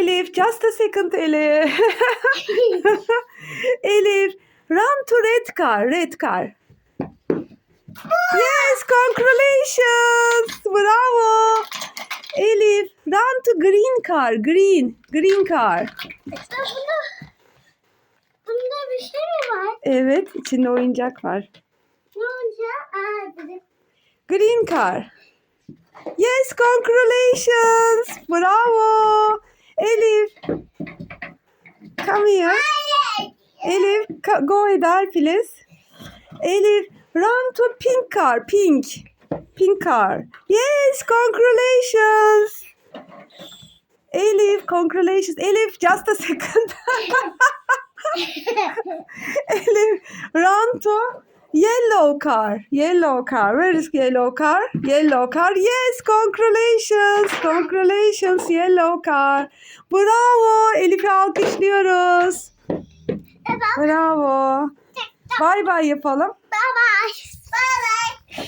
Elif. Just a second Elif. Elif. Run to red car. Red car. Yes, congratulations. Bravo. Elif, run to green car. Green. Green car. İşte bunda, bunda bir şey mi var? Evet, içinde oyuncak var. Ne? Aa dedim. Green car. Yes, congratulations. Bravo. Come here. Elif, go Eder please. Elif, run to pink car. Pink. Pink car. Yes, congratulations. Elif, congratulations. Elif, just a second. Elif, run to yellow car. Yellow car. Where is yellow car? Yellow car. Yes, congratulations. Congratulations, yellow car. Bravo. Elif'i alkışlıyoruz. Bravo. Bay bay yapalım. Bye bye.